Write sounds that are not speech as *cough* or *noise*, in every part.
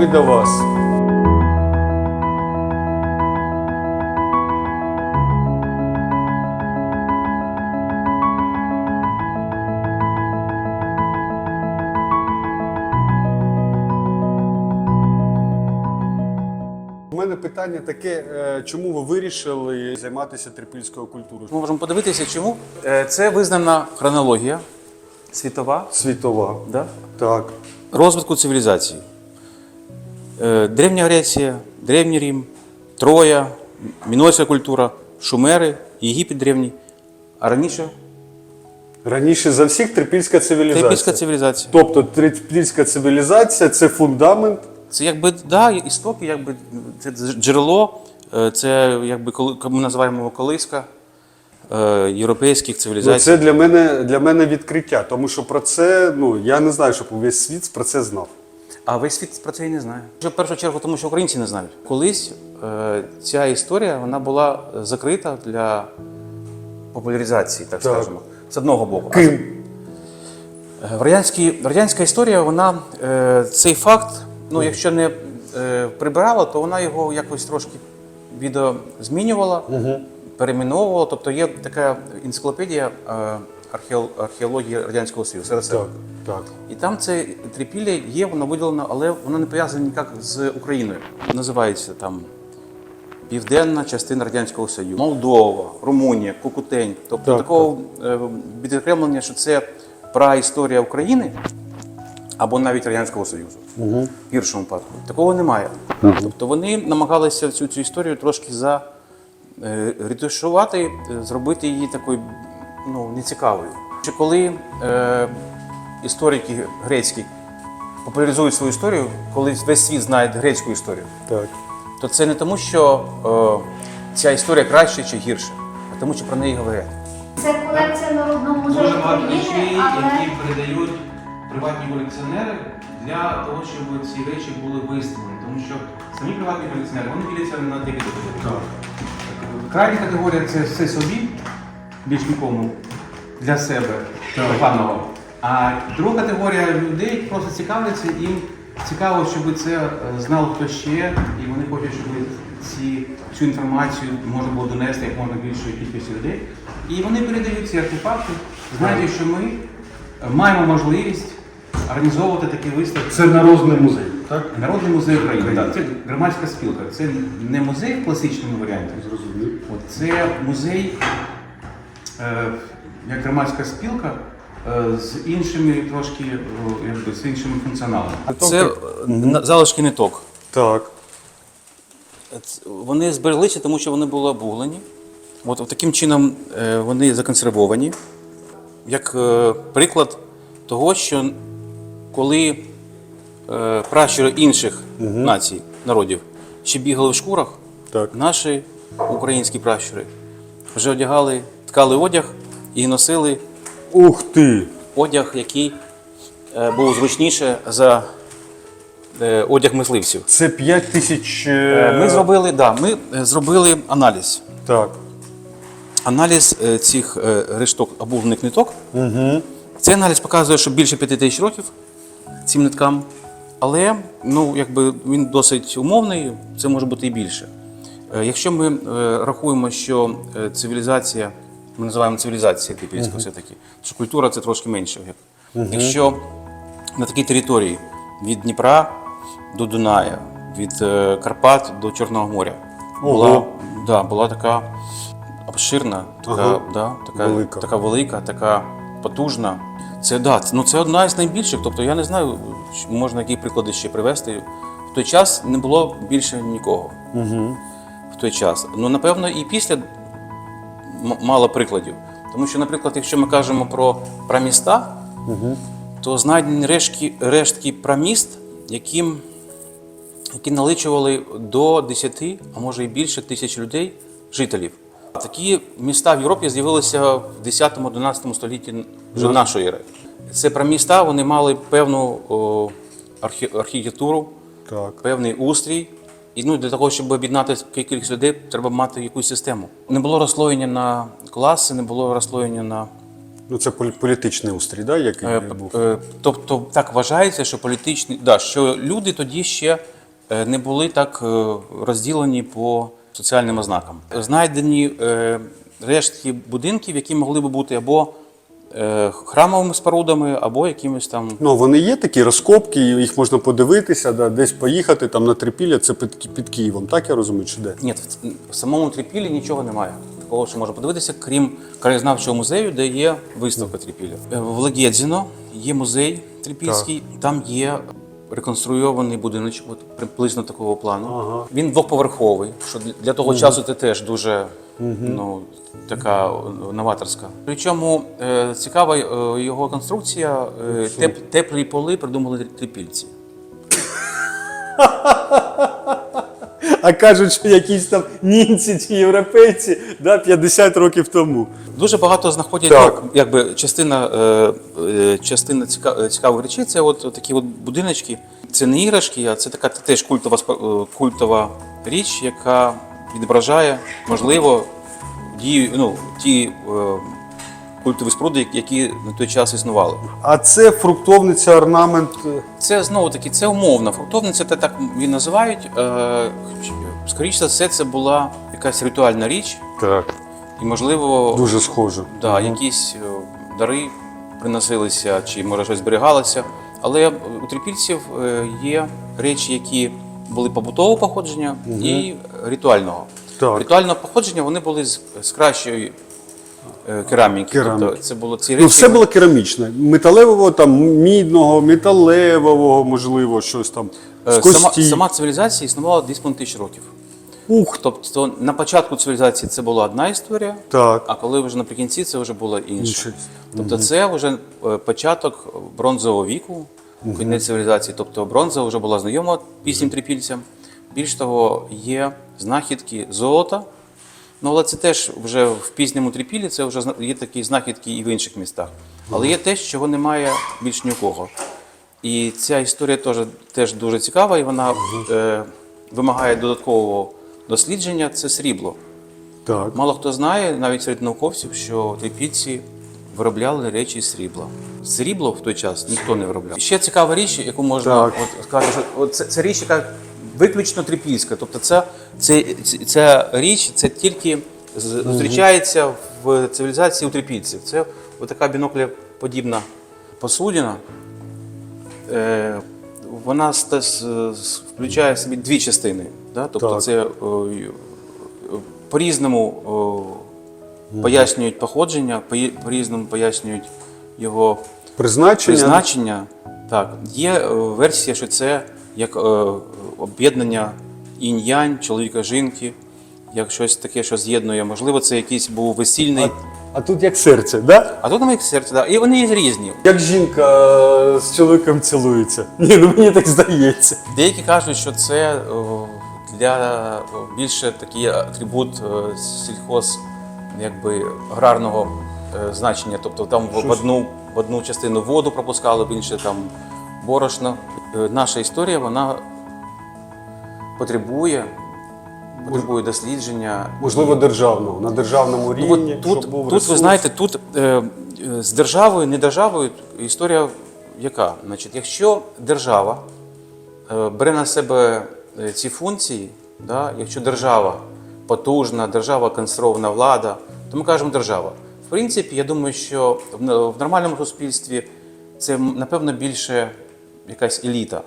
ми до вас. У мене питання таке: е, чому ви вирішили займатися трипільською культурою? Ми можемо подивитися, чому Е, це визнана хронологія світова Світова. да? Так. розвитку цивілізації. Е, Древня Греція, Древній Рім, Троя, Мінойська культура, Шумери, Єгипет древній, а раніше Раніше за всіх трипільська цивілізація. Трипільська цивілізація. Тобто трипільська цивілізація це фундамент. Це якби да, істоки, якби це джерело, е, це якби коли ми називаємо його колиска е, європейських Ну, цивілізацій. це для мене, для мене відкриття, тому що про це, ну я не знаю, щоб увесь світ про це знав. А весь світ про це і не знає. В першу чергу, тому що українці не знають. Колись е, ця історія вона була закрита для популяризації, так, Так. скажемо, з одного боку. Ким? Е, В радянській, радянська історія, вона е, цей факт, ну якщо не е, прибирала, то вона його якось трошки відозмінювала, перейменовувала. Тобто є така енциклопедія е, археології Радянського Союзу РСР. Так, так. І там це трипілля є, воно виділено, але воно не пов'язане ніяк з Україною. Називається там Південна частина Радянського Союзу, Молдова, Румунія, Кукутень. Тобто Так, такого е, відокремлення, що це праісторія України або навіть Радянського Союзу в гіршому випадку. Такого немає. Тобто вони намагалися всю цю історію трошки за е, ретушувати, е, зробити її такою ну, нецікавою. Що коли е, історики грецькі популяризують свою історію, коли весь світ знає грецьку історію, так. то це не тому, що е, ця історія краще чи гірша, а тому, що про неї говорять. Це колекція народного музею Дуже багато речей, але які передають приватні колекціонери для того, щоб ці речі були виставлені. Тому що самі приватні колекціонери вони діляться на декілька категорій. Крайня категорія це все собі, більш нікому для себе приватного. А друга категорія людей просто цікавляться, їм цікаво, щоб це е, знав хто ще, і вони хочуть, щоб ці, цю інформацію можна було донести як можна більшої кількості людей. І вони передають ці артефакти, знаючи, що ми е, маємо можливість організовувати такі виставки. Це народний музей, так? Народний музей України. Так, це громадська спілка. Це не музей в класичному варіанті. Зрозумів. От, це музей, як громадська спілка, е, з іншими трошки якби, з іншими функціоналами. Це е, на- залишки ниток. Так. Вони збереглися, тому що вони були обуглені. От таким чином е, вони законсервовані. Як е, приклад того, що коли е, пращури інших націй, народів ще бігали в шкурах, Так. наші українські пращури вже одягали, ткали одяг і носили Ух ти! одяг, який е, був зручніше за е, одяг мисливців. Це 5 тисяч. е, Е, Ми зробили, да, ми е, зробили аналіз. Так. Аналіз е, цих е, решток обувних ниток. Угу. Цей аналіз показує, що більше 5 тисяч років цим ниткам. Але ну, якби він досить умовний, це може бути і більше. Е, Якщо ми е, рахуємо, що е, цивілізація, ми називаємо цивілізація типівська все-таки, що культура це трошки менше. Як. Якщо на такій території від Дніпра до Дуная, від е, Карпат до Чорного моря була, да, була така обширна, така, Ага. да, така, Велика. така велика, така потужна. Це, да, це- ну, це одна із найбільших. Тобто я не знаю, можна які приклади ще привести. В той час не було більше нікого. Угу. В той час. Ну, напевно, і після мало прикладів. Тому що, наприклад, якщо ми кажемо про праміста, то знайдені рештки, рештки праміст, яким, які наличували до 10, а може і більше тисяч людей, жителів. Такі міста в Європі з'явилися в 10-11 столітті вже нашої ери. Це праміста, вони мали певну о, архі- архітектуру, Так. певний устрій. І ну, для того, щоб об'єднати кількість людей, треба мати якусь систему. Не було розслоєння на класи, не було розслоєння на Ну це полі- політичний устрій, да, який Е, був. е, Тобто так вважається, що політичні, да, що люди тоді ще е, не були так е, розділені по соціальним ознакам. Знайдені е, рештки будинків, які могли би бути або храмовими спорудами, або якимось там. Ну, вони є такі розкопки, їх можна подивитися, да, десь поїхати там на трипілля, це під, під Києвом, так я розумію, чи де? Ні, в- в самому трипілі нічого немає. Такого, що можна подивитися, крім краєзнавчого музею, де є виставка трипілля. Е, В Лагєдзіно є музей трипільський, там є реконструйований будиночок, от приблизно такого плану. Ага. Він двоповерховий, що для- того часу це теж дуже ну, така е, новаторська. Причому е, цікава е, його конструкція, е, теп, теплі поли придумали трипільці. *laughs* А кажуть, що якісь там німці чи європейці да, 50 років тому. Дуже багато знаходять Так. ну, якби частина, е, е, частина ціка, е, цікавих речей. Це от, от такі от будиночки. Це не іграшки, а це така теж культова культова річ, яка відображає, можливо, дію, ну, ті е, культові споруди, які на той час існували. А це фруктовниця, орнамент. е, Це знову таки це умовна фруктовниця, це так її називають. Е, скоріше за все, це була якась ритуальна річ, Так. і можливо Дуже схоже. Да, якісь е, дари приносилися чи може щось зберігалося. Але у трипільців е, є речі, які були побутового походження і ритуального. Так. Ритуального походження вони були з, з кращої е, кераміки. Кераміки. Тобто це було ці речі. Ну, все було керамічне. Металевого, там, мідного, металевого, можливо, щось там. З Е, кості. сама, сама цивілізація існувала 2,5 тисяч років. Ух, Тобто на початку цивілізації це була одна історія, так. а коли вже наприкінці це вже була інша. Інше. Тобто це вже е, початок бронзового віку, кінець цивілізації. Тобто бронза вже була знайома піснім трипільцям. Більш того, є знахідки золота. Ну, але це теж вже в пізньому трипілі, це вже є такі знахідки і в інших містах. Але є те, чого немає більш ні у кого. І ця історія теж, теж дуже цікава, і вона е, вимагає додаткового дослідження. Це срібло. Так. Мало хто знає, навіть серед науковців, що трипільці виробляли речі з срібла. Срібло в той час ніхто не виробляв. Ще цікава річ, яку можна Так. от, сказати, що от це, це річ, яка виключно трипільська. Тобто це, це, ця річ це тільки зустрічається в цивілізації у трипільців. Це така біноклеподібна посудина. Е, вона включає в собі дві частини. Да? Тобто Так. це о, о, по-різному о, пояснюють походження, по- по-різному пояснюють його Призначення. призначення. Так, є е, версія, що це як е, об'єднання інь-янь, чоловіка жінки, як щось таке, що з'єднує. Можливо, це якийсь був весільний. А, а тут як серце, да? А тут немає серця, да. і вони є різні. Як жінка е, з чоловіком цілується. Ні, ну мені так здається. Деякі кажуть, що це для більше такий атрибут сільхоз, якби аграрного е, значення. Тобто там в, в одну в одну частину воду пропускали, в інше там борошно. Е, Наша історія вона потребує, потребує дослідження. Можливо, державного, на державному Ну, рівні. от тут, щоб був тут ресурс. ви знаєте, тут е, е, з державою, не державою історія яка? Значить, якщо держава е, бере на себе е, ці функції, да, якщо держава потужна, держава конструована влада, то ми кажемо держава. В принципі, я думаю, що в нормальному суспільстві це напевно більше якась еліта.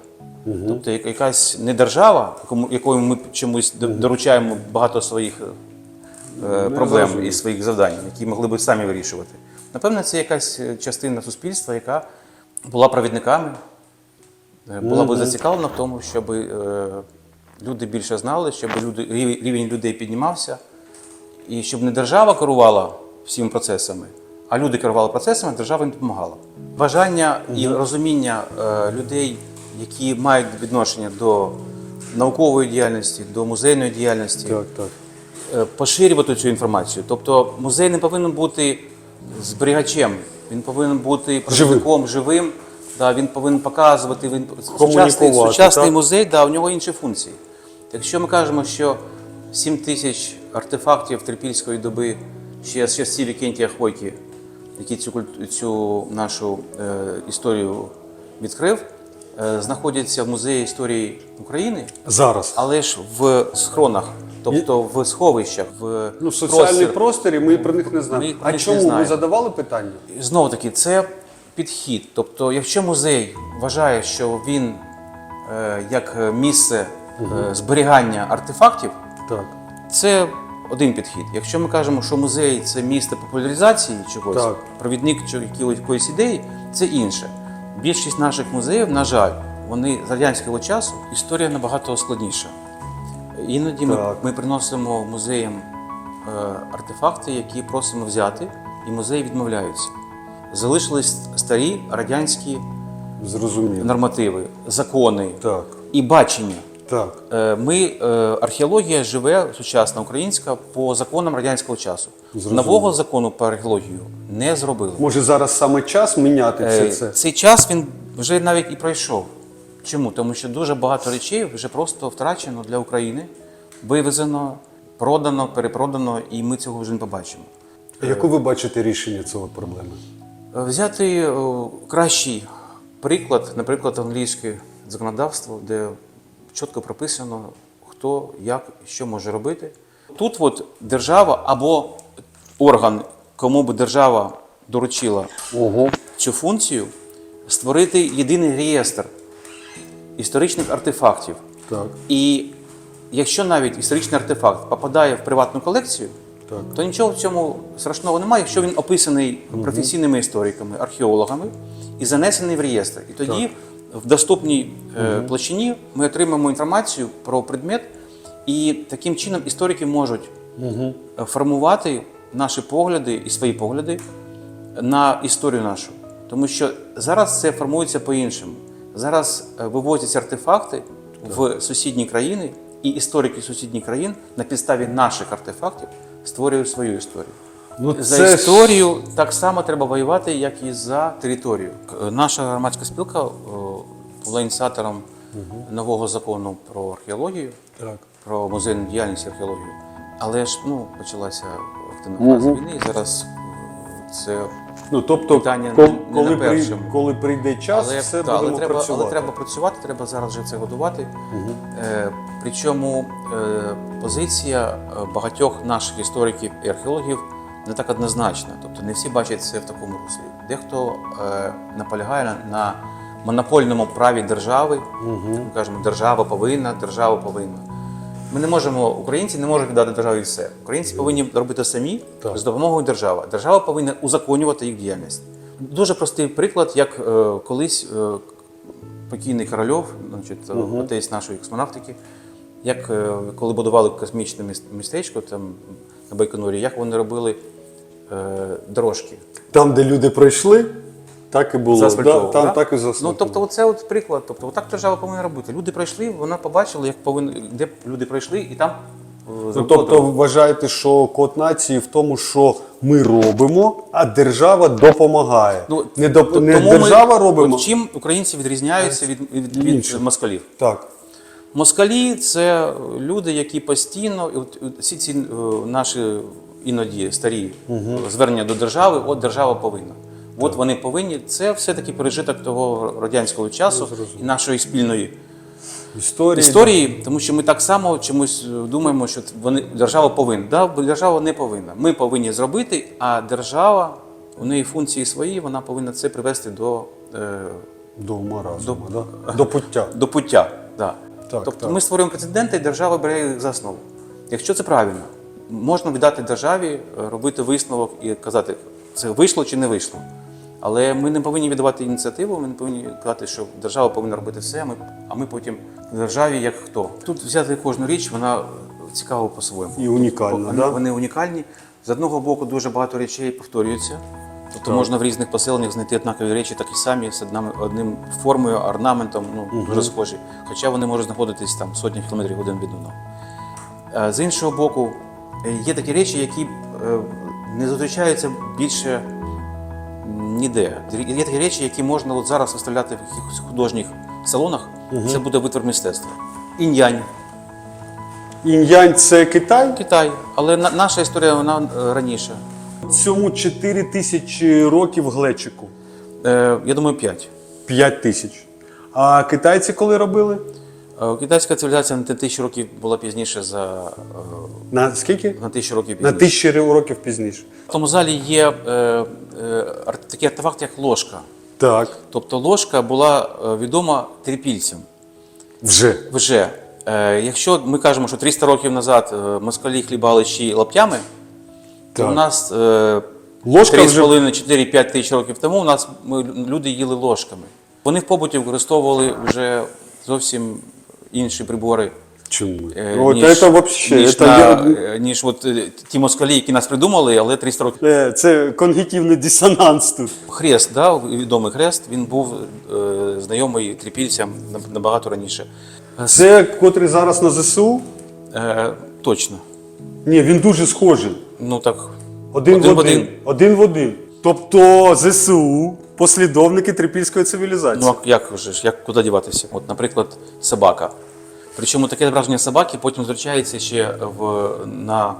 Тобто якась не держава, якою ми чомусь до- доручаємо багато своїх е, проблем і своїх завдань, які могли б самі вирішувати. Напевно, це якась е, частина суспільства, яка була провідниками, е, була б зацікавлена в тому, щоб е, люди більше знали, щоб люди, рівень людей піднімався, і щоб не держава керувала всіма процесами, а люди керували процесами, держава їм допомагала. Бажання і розуміння е, людей, які мають відношення до наукової діяльності, до музейної діяльності, Так, так. е, поширювати цю інформацію. Тобто музей не повинен бути зберігачем, він повинен бути провідником живим. Да, він повинен показувати, він сучасний, сучасний так? музей, да, у нього інші функції. Якщо ми кажемо, що 7 тисяч артефактів трипільської доби ще з часів Вікентія Хвойки який цю, цю нашу е, історію відкрив, е, знаходяться в музеї історії України, Зараз. але ж в схронах, тобто в сховищах, в Ну, в просторі ми про них не знаємо. Ми а не чому ви задавали питання? Знову таки, це підхід. Тобто, якщо музей вважає, що він е, як місце е, зберігання артефактів, Так. це один підхід. Якщо ми кажемо, що музей це місце популяризації чогось, Так. провідник якоїсь ідеї, це інше. Більшість наших музеїв, на жаль, вони з радянського часу історія набагато складніша. Іноді ми, ми приносимо музеям е, артефакти, які просимо взяти, і музеї відмовляються. Залишились старі радянські Зрозуміло. нормативи, закони Так. і бачення. Так. Е, Ми е, археологія живе сучасна українська по законам радянського часу. Зрозуміло. Нового закону по археологію не зробили. Може зараз саме час міняти все Е, це? Цей час він вже навіть і пройшов. Чому? Тому що дуже багато речей вже просто втрачено для України, вивезено, продано, перепродано, і ми цього вже не побачимо. А Яку ви бачите рішення цього проблеми? Взяти кращий приклад, наприклад, англійське законодавство, де чітко прописано, хто як що може робити. Тут от держава або орган, кому би держава доручила Ого. цю функцію, створити єдиний реєстр історичних артефактів. Так. І якщо навіть історичний артефакт попадає в приватну колекцію, Так. то нічого в цьому страшного немає, якщо він описаний професійними істориками, археологами і занесений в реєстр. І тоді в доступній е, площині ми отримаємо інформацію про предмет, і таким чином історики можуть е, формувати наші погляди і свої погляди на історію нашу. Тому що зараз це формується по-іншому. Зараз е, вивозяться артефакти в сусідні країни, і історики сусідніх країн на підставі наших артефактів створюють свою історію. Ну, За це ж- історію так само треба воювати, як і за територію. Наша громадська спілка е, була ініціатором нового закону про археологію, Так. про музейну діяльність і археологію. Але ж ну, почалася активна фаза війни, і зараз е, це Ну, тобто, Питання кол- не- коли, на при- першому. коли прийде час, але, все та, але, будемо треба, працювати. але треба працювати, треба зараз вже це готувати. Е, причому е, позиція е, багатьох наших істориків і археологів не так однозначна. Тобто не всі бачать це в такому руслі. Дехто е, наполягає на, монопольному праві держави. Ми кажемо, держава повинна, держава повинна. Ми не можемо, українці не можуть віддати державі все. Українці повинні робити самі Так. з допомогою держави. Держава повинна узаконювати їх діяльність. Дуже простий приклад, як е, колись е, покійний Корольов, значить, е, отець нашої космонавтики, як е, коли будували космічне міс- містечко там на Байконурі, як вони робили дорожки. Там, де люди пройшли, так і було. Да, там да? так і Ну, тобто, оце от приклад. Тобто, отак держава повинна робити. Люди пройшли, вона побачила, як повинні, де люди пройшли, і там е, Ну, тобто ви вважаєте, що код нації в тому, що ми робимо, а держава допомагає. Ну, не доп... не тому держава ми, робимо. От чим українці відрізняються від, від, від москалів? Так. Москалі це люди, які постійно, от от всі ці е, наші іноді старі е, звернення до держави, от держава повинна. От вони повинні. Це все-таки пережиток того радянського часу і нашої спільної Історії. історії, тому що ми так само чомусь е, думаємо, що вони держава повинна. Да, держава не повинна. Ми повинні зробити, а держава у неї функції свої, вона повинна це привести до, е, До маразму, да? до пуття. *laughs* до пуття. Да. Так, тобто так. ми створюємо прецеденти, і держава бере їх за основу. Якщо це правильно, можна віддати державі, е, робити висновок і казати, це вийшло чи не вийшло. Але ми не повинні віддавати ініціативу, ми не повинні казати, що держава повинна робити все, а ми, а ми потім в державі як хто. Тут взяти кожну річ, вона цікава по-своєму. І унікальна, Вони, да? вони унікальні. З одного боку, дуже багато речей повторюються. Тобто можна в різних поселеннях знайти однакові речі, такі самі, з одним, одним формою, орнаментом, ну, дуже схожі. Хоча вони можуть знаходитись там сотні кілометрів один від одного. Е, З іншого боку, є такі речі, які е, не зустрічаються більше ніде. Є такі речі, які можна от зараз виставляти в якихось художніх салонах. Це буде витвір мистецтва. Інь-янь, Інь-янь це Китай? Китай. Але на- наша історія вона е, раніше. Цьому 4 тисячі років глечику. Е, я думаю, 5. 5 тисяч. А китайці коли робили? Е, Китайська цивілізація на тисячі років була пізніше за е, На скільки? на тисячу років пізніше. На тисячі років пізніше. В тому залі є е, е, такий артефакт, як ложка. Так. Тобто ложка була е, відома трипільцям. Вже. Вже. Е, якщо ми кажемо, що 300 років назад москалі хлібали ще лаптями, то у нас е, Ложка 3,5-4-5 тисяч років тому у нас ми, люди їли ложками. Вони в побуті використовували вже зовсім інші прибори. Чому? е, От ніж, це вообще. ніж, це, на- я- е, ніж от, е, ті москалі, які нас придумали, але 300 років. Е, це когнітивний дисонанс тут. Хрест, да, відомий хрест, він був е, знайомий трипільцям набагато раніше. Це котрий зараз на ЗСУ? Е, точно. Ні, він дуже схожий. Ну так. Один, Один в в один. один. Один в один. Тобто ЗСУ послідовники трипільської цивілізації. Ну а як же ж, як куди діватися? От, наприклад, собака. Причому таке зображення собаки потім зустрічається ще в, на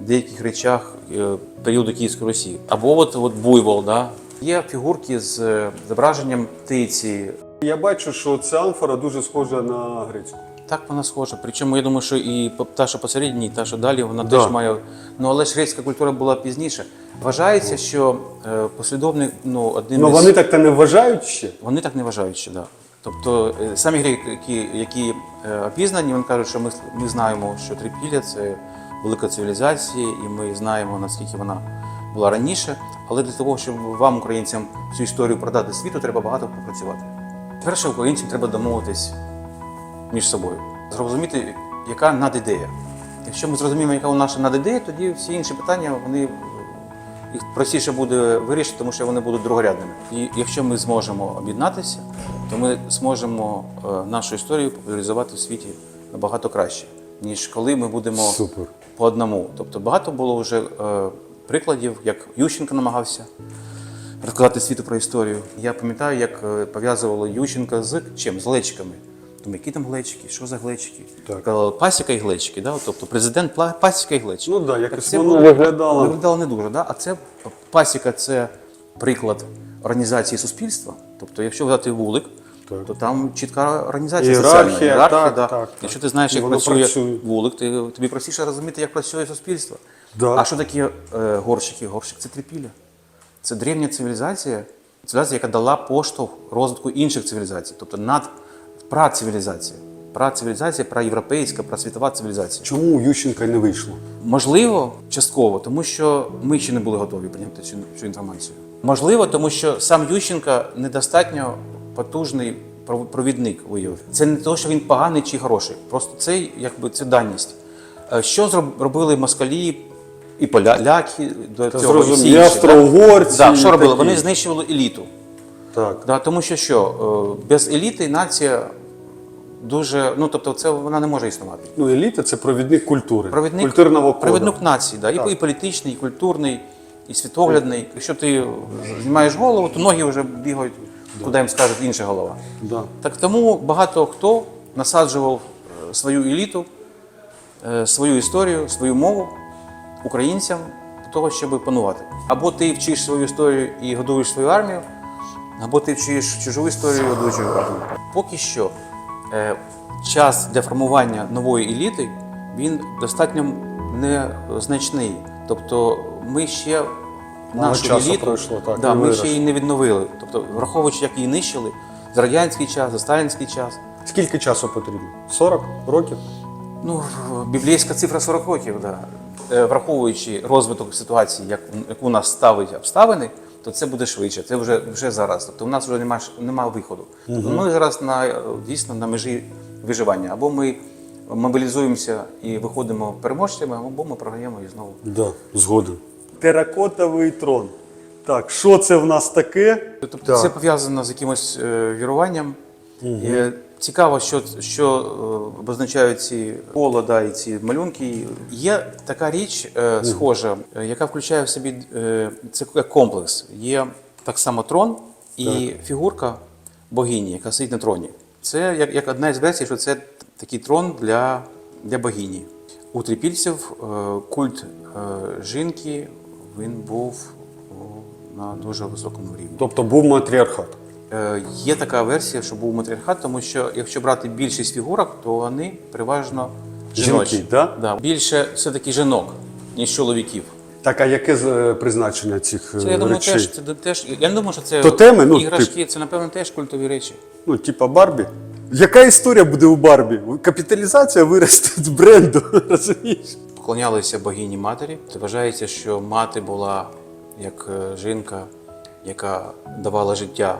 деяких речах е, періоду Київської Русі. Або от, от буйвол, да? Є фігурки з е, зображенням птиці. Я бачу, що ця амфора дуже схожа на грецьку. Так вона схожа. Причому я думаю, що і та, що посередній, і та, що далі, вона Да. теж має. Ну але ж грецька культура була пізніше. Вважається, що е, послідовник, ну, одним Ну із... вони так та не вважають ще. Вони так не вважають ще, да. Тобто е, самі греки, які, які е, опізнані, вони кажуть, що ми, ми знаємо, що Трипілля це велика цивілізація, і ми знаємо, наскільки вона була раніше. Але для того, щоб вам, українцям, цю історію продати світу, треба багато попрацювати. Перше, українцям треба домовитись між собою, зрозуміти, яка надідея. Якщо ми зрозуміємо, яка у наша надідея, тоді всі інші питання вони е, їх простіше буде вирішити, тому що вони будуть другорядними. І якщо ми зможемо об'єднатися, то ми зможемо е, нашу історію популяризувати в світі набагато краще, ніж коли ми будемо Супер. по одному. Тобто багато було вже е, прикладів, як Ющенко намагався розказати світу про історію. Я пам'ятаю, як пов'язували Ющенка з чим? З глечиками. Думаю, які там глечики, що за глечики? Так. Казали, пасіка і глечики, да? тобто президент пла- пасіка і глечики. Ну да, Так якось це воно виглядало. Виглядало не дуже, да? а це пасіка це приклад організації суспільства. Тобто, якщо взяти вулик, Так. то там чітка організація Ієрархія, соціальна. Ієрархія, так, да. так, так. Якщо ти знаєш, І як воно працює, працює. вулик, ти, тобі простіше розуміти, як працює суспільство. Да. А що таке е, горщики? Горщик це трипілля. Це древня цивілізація, цивілізація, яка дала поштовх розвитку інших цивілізацій, тобто над працивілізація. Працивілізація, праєвропейська, просвітова цивілізація. Чому у Ющенка не вийшло? Можливо, частково, тому що ми ще не були готові прийняти цю, цю інформацію. Можливо, тому що сам Ющенка недостатньо потужний пров- провідник виявив. Це не те, що він поганий чи хороший. Просто це якби це даність. Е, Що зроб- робили москалі і поляки до цього? і австро-угорці, Да? що робили? такі. Вони знищували еліту. Так. Да, тому що що, е, без еліти нація дуже. Ну тобто, це вона не може існувати. Ну, еліта це провідник культури. Провідник, Культурного коду. провідник нації, да, і, Так. і політичний, і культурний, і світоглядний. Якщо ти знімаєш голову, то ноги вже бігають, куди їм скаже інша голова. Да. Так тому багато хто насаджував е, свою еліту, е, свою історію, свою мову українцям для того, щоб панувати. Або ти вчиш свою історію і годуєш свою армію, або ти вчиш чужу історію армію. Поки що час для формування нової еліти він достатньо незначний. Тобто ми ще Мало нашу еліту, пройшло, так, да, ми ще її не відновили. Тобто, враховуючи, як її нищили за радянський час, за сталінський час. Скільки часу потрібно? 40 років? Ну, біблійська цифра 40 років, да. Е, враховуючи розвиток ситуації, як, яку нас ставить обставини, то це буде швидше. Це вже, вже зараз. Тобто у нас вже немає, немає виходу. Тобто ми зараз на, дійсно на межі виживання. Або ми мобілізуємося і виходимо переможцями, або ми програємо і знову. Да, згоден. Теракотовий трон. Так, що це в нас таке? Тобто Так. це пов'язано з якимось е, віруванням. Е, цікаво, що, що е, обозначають ці коло, да, і ці малюнки. Є така річ е, схожа, е, яка включає в собі е, це як комплекс. Є так само трон і фігурка богині, яка сидить на троні. Це як, як одна із версій, що це такий трон для, для богині. У трипільців е, культ е, жінки він був на дуже високому рівні. Тобто був матріархат. Е, Є така версія, що був матріархат, тому що якщо брати більшість фігурок, то вони переважно жіночі. Жінки, да? Да. Більше все-таки жінок, ніж чоловіків. Так, а яке з- е, призначення цих е, Це я думаю, речей? теж це теж. Я не думаю, що це Тотеми? Ну, іграшки, це напевно теж культові речі. Ну, типа Барбі. Яка історія буде у Барбі? Капіталізація виросте з бренду, *laughs* розумієш? Поклонялися богині матері. Вважається, що мати була як е, жінка, яка давала життя.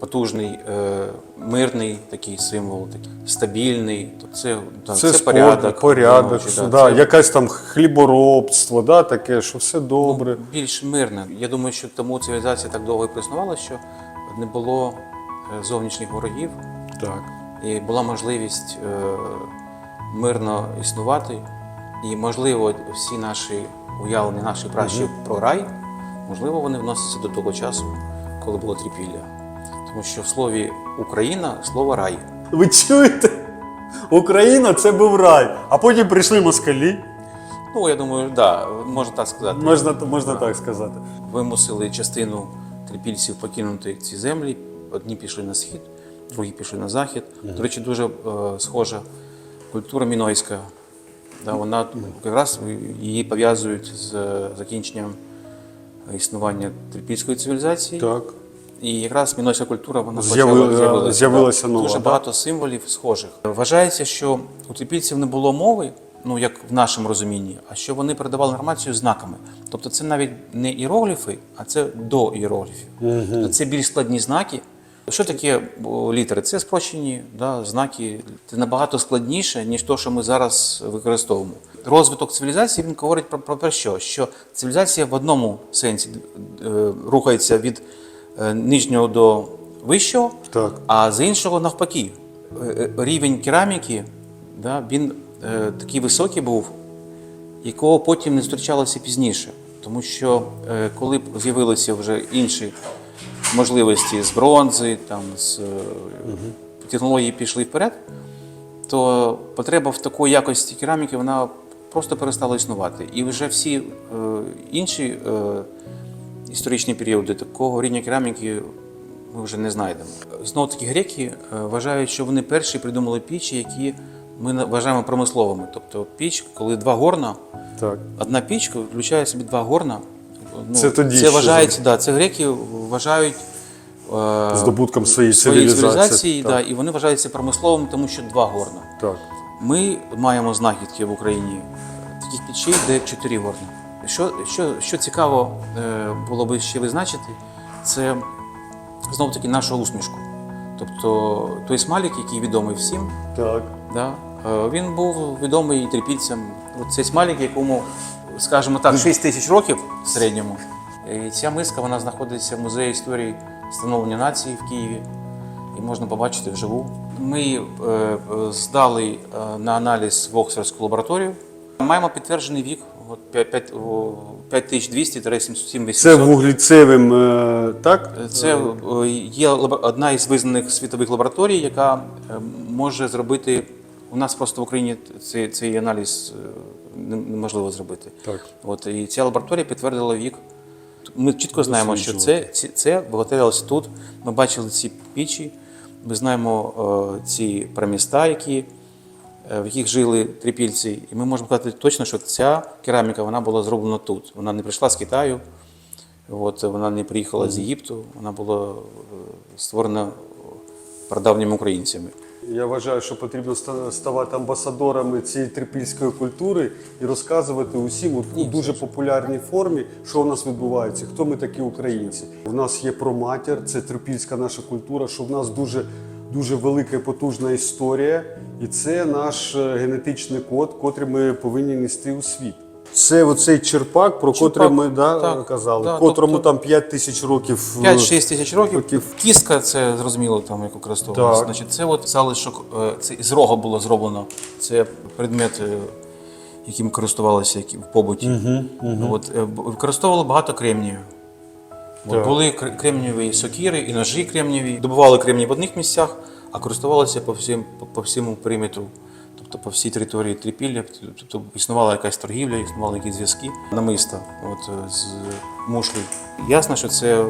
Потужний, е, мирний такий символ, такий стабільний. Тобто Це, Це, це, спорт, порядок. порядок, жіночий, да, да, це якесь там хліборобство, да, таке, що все добре. більш мирне. Я думаю, що тому цивілізація так довго і проіснувала, що не було е, зовнішніх ворогів, Так. і була можливість е, мирно існувати. І, можливо, всі наші уявлення, наші пращі про рай, можливо, вони вносяться до того часу, коли було трипілля. Тому що в слові Україна слово рай. Ви чуєте? Україна це був рай. А потім прийшли москалі. Ну, я думаю, да, можна так сказати. Можна, можна так сказати. Вимусили частину трипільців покинути ці землі. Одні пішли на схід, другі пішли на захід. До речі, дуже е, схожа культура мінойська. Да, вона якраз її пов'язують з закінченням існування трипільської цивілізації. Так. І якраз мінойська культура вона почала з'явилася. нова, Дуже багато символів схожих. Вважається, що у трипільців не було мови, ну як в нашому розумінні, а що вони передавали інформацію знаками. Тобто це навіть не іерогліфи, а це до іерогліфів. Тобто Це більш складні знаки. Що таке літери? Це спрощені да, знаки. Це набагато складніше, ніж те, що ми зараз використовуємо. Розвиток цивілізації він говорить про, про, про що? Що цивілізація в одному сенсі е, рухається від нижнього до вищого, Так. а з іншого навпаки. Е, е, Рівень кераміки да, він е, такий високий був, якого потім не зустрічалося пізніше. Тому що е, коли б з'явилися вже інші можливості з бронзи, там, з е, технології пішли вперед, то потреба в такої якості кераміки вона просто перестала існувати. І вже всі е, інші е, історичні періоди такого рівня кераміки ми вже не знайдемо. Знову таки, греки е, вважають, що вони перші придумали пічі, які ми вважаємо промисловими. Тобто піч, коли два горна, Так. одна пічка включає собі два горна. Ну, Це тоді це вважається, да, це греки вважають. е, Здобутком своєї своєї цивілізації. цивілізації, да, і вони вважаються промисловими, тому що два горна. Так. Ми маємо знахідки в Україні таких печей, де чотири горна. Що, що, що цікаво е, було би ще визначити, це знов таки нашу усмішку. Тобто той смайлик, який відомий всім, Так. да, е, він був відомий і трипільцям. От цей смайлик, якому, скажімо так, 6 тисяч років в середньому. І ця миска вона знаходиться в музеї історії становлення нації в Києві. І можна побачити вживу. Ми е, е, здали на аналіз в Оксфордську лабораторію. Маємо підтверджений вік от, 5200-7800. Це вуглецевим, е, так? Це е, є одна із визнаних світових лабораторій, яка е, може зробити. У нас просто в Україні цей, цей аналіз неможливо зробити. Так. От, і ця лабораторія підтвердила вік. Ми чітко знаємо, що це, це виготовлялося тут. Ми бачили ці пічі, ми знаємо ці проміста, які, в яких жили трипільці. І ми можемо сказати точно, що ця кераміка вона була зроблена тут. Вона не прийшла з Китаю, от, вона не приїхала з Єгипту, вона була е, створена прадавніми українцями. Я вважаю, що потрібно ста- ставати амбасадорами цієї трипільської культури і розказувати усім у- у дуже популярній формі, що у нас відбувається, хто ми такі українці. У нас є проматір, це трипільська наша культура, що в нас дуже, дуже велика і потужна історія, і це наш е, генетичний код, котрий ми повинні нести у світ. Це оцей черпак, про Черпак, котрий ми да, так, казали, да, котрому тобто- там 5 тисяч років. е, 5-6 тисяч років. років. Кістка це зрозуміло, там як використовувалося. Значить, це от залишок е, це з рога було зроблено. Це предмет, е, яким користувалися які- в побуті. От, е, б- використовували багато кремнію. От, Так. були кр- кремнієві сокири і ножі кремнієві. Добували кремній в одних місцях, а користувалися по, всім, по, по всьому периметру. Тобто по всій території Трипілля, тобто існувала якась торгівля, існували якісь зв'язки намиста от, з мушлі. Ясно, що це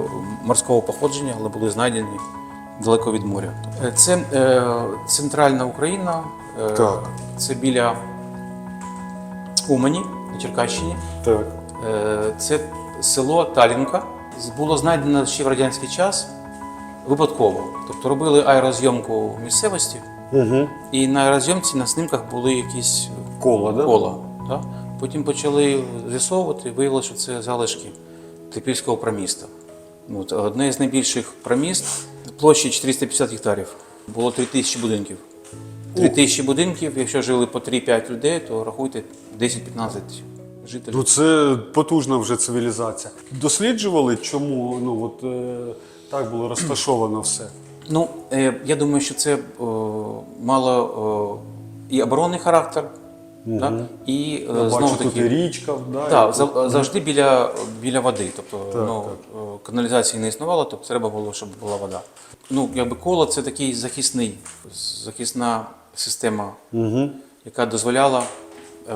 морського походження, але були знайдені далеко від моря. Е, Це е, центральна Україна, е, Так. це біля Умані на Черкащині. Так. Е, Це село Талінка. Було знайдено ще в радянський час випадково. Тобто робили аерозйомку місцевості, Угу. і на аерозйомці на снимках були якісь Кола, да? кола. Да? Потім почали з'ясовувати, виявилося, що це залишки Трипільського проміста. От, одне з найбільших проміст площі 450 гектарів. Було 3 тисячі будинків. 3 тисячі будинків, якщо жили по 3-5 людей, то рахуйте 10-15 жителів. Ну це потужна вже цивілізація. Досліджували, чому ну от е, так було розташовано все. Ну, е, я думаю, що це е, мало е, і оборонний характер, да? і е, Я знову бачу, тут і таки. річка, да, Так, і зав- завжди біля, біля води. Тобто ну, так. е, каналізації не існувало, тобто треба було, щоб була вода. Ну, якби коло це такий захисний, захисна система, яка дозволяла е,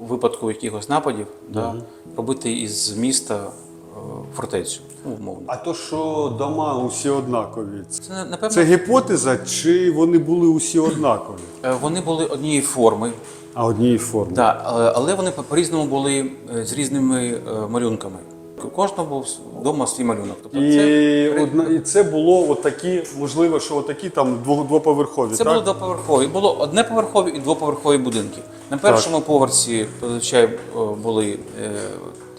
у випадку якихось нападів да, робити із міста е, фортецю, ну, умовно. А то, що дома усі однакові, це, Це напевно це гіпотеза, чи вони були усі однакові? е, вони були однієї форми, А однієї форми. да, але- але вони по- по-різному були е, з різними е, малюнками. У кожного був вдома свій малюнок. Тобто І, це, одна, і це було отакі, можливо, що отакі там дво- двоповерхові. Це так? було двоповерхові. Було однеповерхові і двоповерхові будинки. На першому поверсі зазвичай е, були е,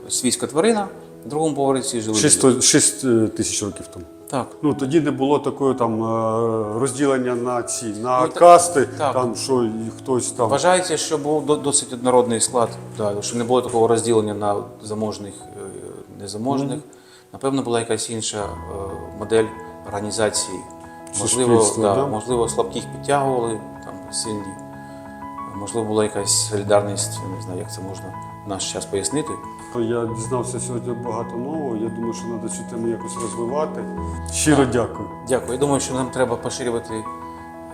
свійська тварина, на другому поверсі жили. люди. 6, 6 е, тисяч років тому. Так. Ну тоді не було такої там е, розділення на ці на Ну, та- касти, так. там що і хтось там. Вважається, що був до- досить однородний склад, да, що не було такого розділення на заможних незаможних. Напевно, була якась інша е, модель організації. Можливо, да, да? можливо, слабких підтягували, там сильні. Можливо, була якась солідарність, я не знаю, як це можна в наш час пояснити. Я дізнався сьогодні багато нового. Я думаю, що треба цю тему якось розвивати. Щиро дякую. Дякую. Я думаю, що нам треба поширювати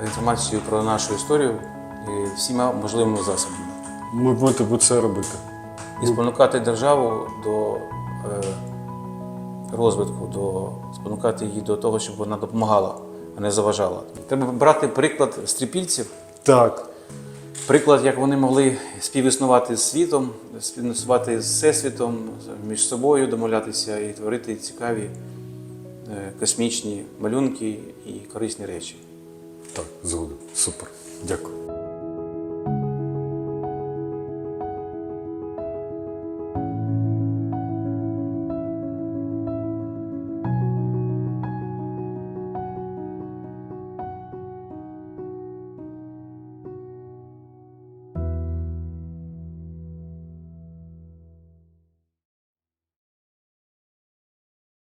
інформацію про нашу історію всіма можливими засобами. Ми будемо це робити. І спонукати державу до розвитку, до спонукати її до того, щоб вона допомагала, а не заважала. Треба брати приклад з трипільців, Так. приклад, як вони могли співіснувати з світом, співіснувати з всесвітом, між собою домовлятися і творити цікаві е, космічні малюнки і корисні речі. Так, згодом. Супер. Дякую.